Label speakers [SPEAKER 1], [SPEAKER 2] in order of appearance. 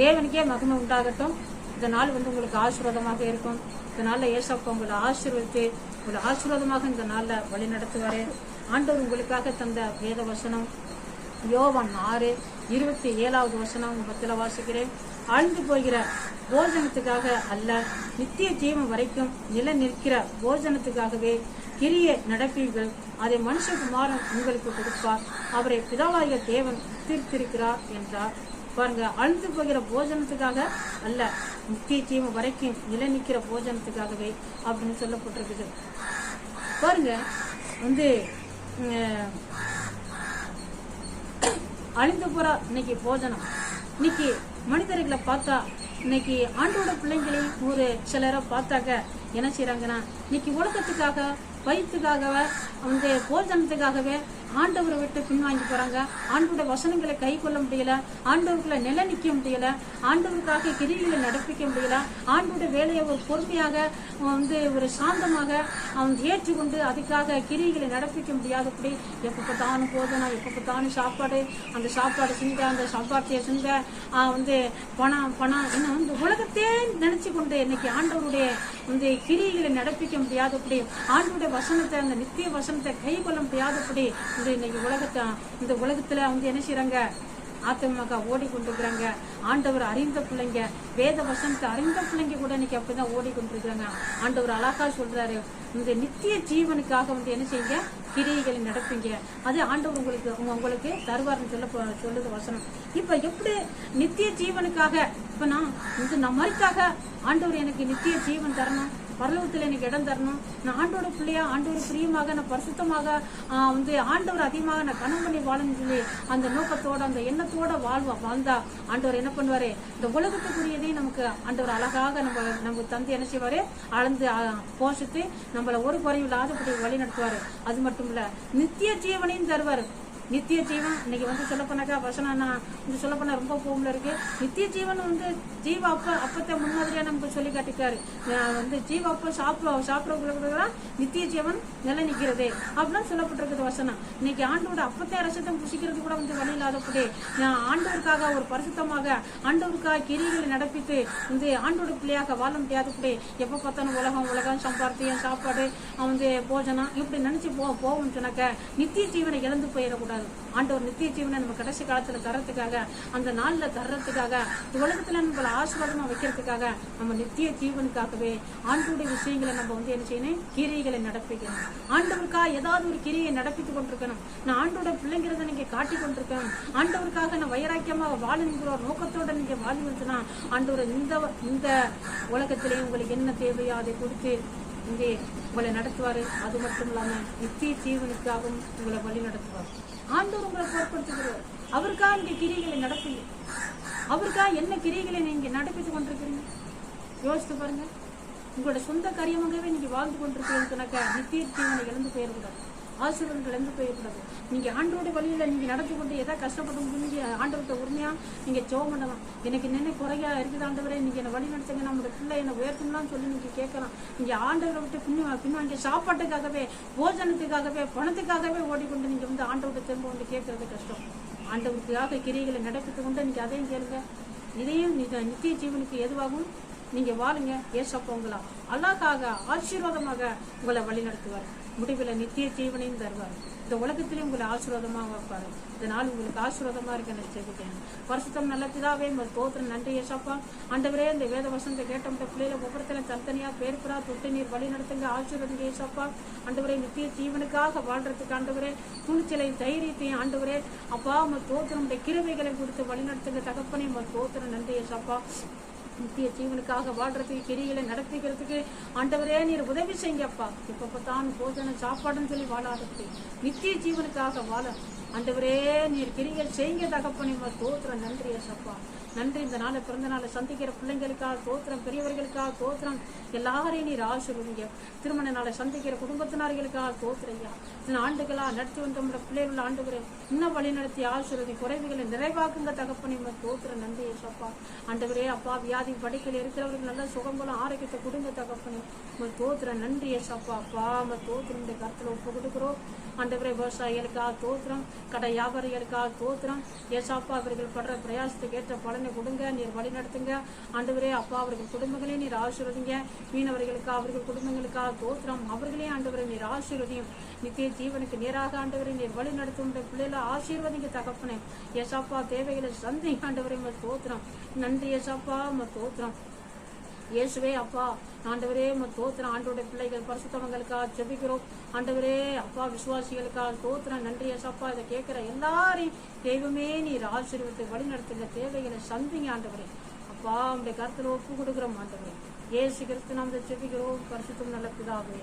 [SPEAKER 1] தேவனுக்கே மகிமை உண்டாகட்டும். இந்த நாள் வந்து உங்களுக்கு ஆசீர்வாதமாக இருக்கும். இந்த நாளில் ஏசப்பா உங்களை ஆசீர்வதித்து உங்களை ஆசீர்வாதமாக இந்த நாளில் வழி நடத்துவார். ஆண்டவர் உங்களுக்காக தந்த வேத வசனம் யோவான் ஆறு இருபத்தி ஏழாவது வசனம் பத்தில் வாசிக்கிறேன். ஆழ்ந்து போகிற போஜனத்துக்காக அல்ல நித்திய ஜீவன் வரைக்கும் நில நிற்கிற போஜனத்துக்காகவே கிரிய நடப்பீர்கள். அதை மனுஷகுமாரன் உங்களுக்கு கொடுப்பார். அவரை பிதாவாகிய தேவன் தீர்த்திருக்கிறார் என்றார். பாருங்க அழுந்து போகிற போஜனத்துக்காக அல்ல முக்கிய தீமை வரைக்கும் நிலை நிற்கிற போஜனத்துக்காகவே அப்படின்னு சொல்லப்பட்டிருக்குது. பாருங்க வந்து அழிந்து போற இன்னைக்கு போஜனம். இன்னைக்கு மனிதர்களை பார்த்தா இன்னைக்கு ஆண்டோட பிள்ளைங்களை ஒரு சிலரை பார்த்தாக்க என்ன செய்யறாங்கன்னா இன்னைக்கு உலகத்துக்காக வயிற்றுக்காகவே வந்து போஜனத்துக்காகவே ஆண்டவரை விட்டு பின்வாங்கி போறாங்க. ஆண்டோட வசனங்களை கை கொள்ள முடியல. ஆண்டவர்களை நில நிக்க முடியல. ஆண்டவருக்காக கிரிகளை நடப்பிக்க முடியல. ஆண்டோட வேலையை ஒரு பொறுமையாக வந்து ஒரு சாந்தமாக அவன் ஏற்றுக்கொண்டு அதுக்காக கிரிகளை நடப்பிக்க முடியாதபடி எப்ப பார்த்தாலும் போதும் எப்ப பார்த்தாலும் சாப்பாடு அந்த சாப்பாடு சிந்த அந்த சாப்பாட்டையை சிந்த வந்து பணம் பணம் இன்னும் வந்து உலகத்தையே நினைச்சு கொண்டு இன்னைக்கு ஆண்டவருடைய வந்து கிரிகளை நடப்பிக்க முடியாதபடி ஆண்டவருடைய வசனத்தை அந்த நித்திய வசனத்தை கை கொள்ள முடியாதபடி இது இன்னைக்கு உலகத்தை இந்த உலகத்துல வந்து என்ன செய்யறாங்க ஆத்தமாக ஓடிக்கொண்டிருக்கிறாங்க. ஆண்டவர் அறிந்த பிள்ளைங்க வேத வசனத்தை அறிந்த பிள்ளைங்க கூட இன்னைக்கு அப்படிதான் ஓடிக்கொண்டிருக்கிறாங்க. ஆண்டவர் அழகா சொல்றாரு. இந்த நித்திய ஜீவனுக்காக வந்து என்ன செய்யுங்க? கிரியைகளை நடப்பீங்க. அது ஆண்டவர் உங்களுக்கு உங்களுக்கு தருவார்னு சொல்ல சொல்லுது வசனம். இப்ப எப்படி நித்திய ஜீவனுக்காக இப்ப நான் இந்த நம்மளுக்காக ஆண்டவர் எனக்கு நித்திய ஜீவன் தரணும்? பரலோகத்தில் எனக்கு இடம் தரணும் நான் ஆண்டோட பிள்ளையா ஆண்டோட பிரியமாக நான் பரிசுத்தமாக வந்து ஆண்டவர் அதிகமாக நான் கணம் பண்ணி வாழணும்னு சொல்லி அந்த நோக்கத்தோட அந்த எண்ணத்தோட வாழ்வா வாழ்ந்தா ஆண்டவர் என்ன பண்ணுவாரு? இந்த உலகத்துக்குரியதையும் நமக்கு ஆண்டவர் அழகாக நம்ம நமக்கு தந்து என்ன செய்வாரு? அளந்து போஷித்து நம்மள ஒரு குறையும் இல்லாதபடி வழி நடத்துவார் அது மட்டும் இல்ல நித்திய ஜீவனையும் தருவார். நித்திய ஜீவன் இன்னைக்கு வந்து சொல்ல போனாக்கா வசனம் நான் சொல்ல போனா ரொம்ப பூமில் இருக்கு. நித்திய ஜீவன் வந்து ஜீவ அப்ப அப்பத்தை முன்மாதிரியா நமக்கு சொல்லி காட்டிக்காரு வந்து ஜீவ அப்ப சாப்பிட சாப்பிடறவங்களுக்கு நித்திய ஜீவன் நிலை நிற்கிறது அப்படின்னு சொல்லப்பட்டிருக்குது வசனம். இன்னைக்கு ஆண்டோட அப்பத்தை ரசத்தை புசிக்கிறது கூட வந்து வழி இல்லாதபடி நான் ஆண்டவருக்காக ஒரு பரிசுத்தமாக ஆண்டவருக்காக கிரிகளை நடப்பித்து இந்த ஆண்டோட பிள்ளையாக வாழ முடியாதபடி எப்ப பார்த்தாலும் உலகம் உலகம் சம்பாத்தியம் சாப்பாடு வந்து போஜனம் இப்படி நினைச்சு போ போவோம்னு சொன்னாக்க நித்திய ஜீவனை இழந்து போயிடக்கூடாது. ஆண்டவர் நித்திய ஜீவனை நம்ம கடைசி காலத்துல தர்றதுக்காக அந்த நாள்ல தர்றதுக்காக உலகத்துல நம்மள ஆசீர்வாதமா வைக்கிறதுக்காக நம்ம நித்திய ஜீவனுக்காகவே ஆண்டோடைய விஷயங்களை நம்ம வந்து என்ன செய்யணும்? கிரியைகளை நடப்பிக்கணும். ஆண்டவருக்காக ஏதாவது ஒரு கிரியை நடப்பித்து கொண்டிருக்கணும். நான் ஆண்டோட பிள்ளைங்கிறத நீங்க காட்டி கொண்டிருக்கேன் ஆண்டவருக்காக நான் வைராக்கியமாக வாழுங்கிற ஒரு நோக்கத்தோட நீங்க வாழ்ந்துச்சுன்னா ஆண்டவர் இந்த இந்த உலகத்திலே உங்களுக்கு என்ன தேவையோ அதை கொடுத்து இங்கே உங்களை நடத்துவாரு. அது மட்டும் இல்லாம நித்திய ஜீவனுக்காகவும் உங்களை வழி நடத்துவார். ஆண்டவர் உங்களை பொருட்படுத்துகிறார். அவருக்கா இங்கே கிரிகளை நடப்பீங்க அவருக்கா என்ன கிரிகளை நீங்க நடப்பித்து கொண்டிருக்கிறீங்க? யோசித்து பாருங்க. உங்களோட சொந்த காரியமாகவே நீங்க வாழ்ந்து கொண்டிருக்கிறீங்கன்னாக்கா நித்திய ஜீவனை இழந்து போயிடக்கூடாது ஆசிரியர்கள் இழந்து போயிடக்கூடாது நீங்கள் ஆண்டோட வழியில் நீங்கள் நடந்து கொண்டு எதாவது கஷ்டப்பட்டு நீங்க ஆண்டவர்கிட்ட உண்மையாக நீங்கள் ஜெபம் பண்ணலாம். எனக்கு நினை குறையா இருக்குது ஆண்டவரே நீங்கள் என்னை வழி நடத்துங்க நம்மளோட பிள்ளை என்ன உயர்த்தணும்லாம் சொல்லி நீங்கள் கேட்கலாம். நீங்கள் ஆண்டவரை விட்டு பின்வா பின்வாங்க சாப்பாட்டுக்காகவே போஜனத்துக்காகவே பணத்துக்காகவே ஓடிக்கொண்டு நீங்கள் வந்து ஆண்டவர்கிட்ட திரும்ப வந்து கேட்கறது கஷ்டம். ஆண்டவருக்காக கிரிகளை நடப்பித்து கொண்டு நீங்கள் அதையும் கேளுங்க. இதையும் நித்திய ஜீவனுக்கு எதுவாகும் நீங்கள் வாழுங்க. ஏசப்போங்களா அல்லாக்காக ஆசீர்வாதமாக உங்களை வழி நடத்துவார் முடிவில் நித்திய ஜீவனையும் தருவார். இந்த உலகத்திலே உங்களை ஆசீர்வாதமாக வைப்பார். இதனால் உங்களுக்கு ஆசீர்வாதமா இருக்க நான் வருஷத்தம் நல்லதுதாவே நல்ல பிதாவே உங்கள் தோத்திரம் நன்றி ஏசப்பா. ஆண்டவரே இந்த வேத வசந்த கேட்ட பிள்ளையில ஒவ்வொருத்தரும் தனித்தனியாக பேருக்குறா தொட்டு நீர் வழி நடத்துங்க. ஆசீர்வதிங்க ஏசப்பா. ஆண்டவரே நித்திய ஜீவனுக்காக வாழ்றதுக்கு ஆண்டவரே துணிச்சலை தைரியத்தையும் ஆண்டவரே அப்பா உங்கள் தோத்திரம் உடைய கிருவைகளை கொடுத்து வழி நடத்துங்க. தகப்பனே உங்கள் தோத்திரம் நன்றி ஏசப்பா. நித்திய ஜீவனுக்காக வாழ்றதுக்கு கிரிகளை நடத்திக்கிறதுக்கு ஆண்டவரே நீர் உதவி செய்யப்பா இப்போ பார்த்தான் போஜனம் சாப்பாடுன்னு சொல்லி வாழாதபடி நித்திய ஜீவனுக்காக வாழ. ஆண்டவரே நீர் கிரிகள் செய்யுங்க தகப்பனே உமக்கு தோத்திரம் நன்றி ஏசப்பா. நன்றி. இந்த நாளை பிறந்த நாளை சந்திக்கிற பிள்ளைங்களுக்காக தோத்திரம் பெரியவர்களுக்காக தோத்திரம் எல்லாரையும் நீர் ஆசிர்வதிங்க. திருமண நாளை சந்திக்கிற குடும்பத்தினர்களுக்காக தோத்துறையா இந்த ஆண்டுகளா நடத்தி வந்த நம்முடைய பிள்ளைகள் ஆண்டுகளை இன்னும் வழி நடத்தி ஆசிர்வதி குறைவுகளை நிறைவாக்குங்க தகப்பனை. தோத்துற தோத்திரம் நன்றி ஏசப்பா. ஆண்டவரே அப்பா வியாதி படுக்கையில் இருக்கிறவர்கள் நல்ல சுகங்களும் ஆரோக்கியத்தை கொடுங்க தகப்பனை. உங்கள் தோத்துற நன்றி ஏசப்பா. அப்பா உங்கள் தோத்திரம் இந்த கருத்தில் ஒப்பு கொடுக்குறோம். ஆண்டவரே விவசாயிகளுக்காக தோத்திரம் கடை வியாபாரிகளுக்காக தோத்திரம் ஏசாப்பா அவர்கள் படுற பிரயாசத்துக்கு ஏற்ற பலனை கொடுங்க நீர் வழி நடத்துங்க ஆண்டவரே அப்பா அவர்கள் குடும்பங்களே நீர் ஆசீர்வதிங்க. மீனவர்களுக்கு அவர்கள் குடும்பங்களுக்காக தோத்திரம் அவர்களே ஆண்டவரை நீர் ஆசீர்வதியும். நித்திய ஜீவனுக்கு நேராக ஆண்டவரை நீர் வழி நடத்தும் பிள்ளைகளை ஆசீர்வதிங்க தகப்பனே. எசப்பா தேவைகளை சந்தி ஆண்டவரை தோத்திரம் நன்றி எசப்பா தோத்திரம் இயேசுவே அப்பா ஆண்டவரே தோத்திரம் ஆண்டோட பிள்ளைகள் பரிசுத்தவங்களுக்காக செபிக்கிறோம் ஆண்டவரே அப்பா விசுவாசிகளுக்காக தோத்திரம் நன்றி அப்பா இதை கேட்கிற எல்லாரையும் தெய்வமே நீர் ஆசீர்வத்தை வழி தேவைகளை சந்திங்க ஆண்டவரே. அப்பா உங்களுடைய கருத்தில் ஒப்பு கொடுக்குறோம் ஆண்டவரே. இயேசு கிறிஸ்து நாம் செபிக்கிறோம் பரிசுத்தம் நல்ல பிதாவே.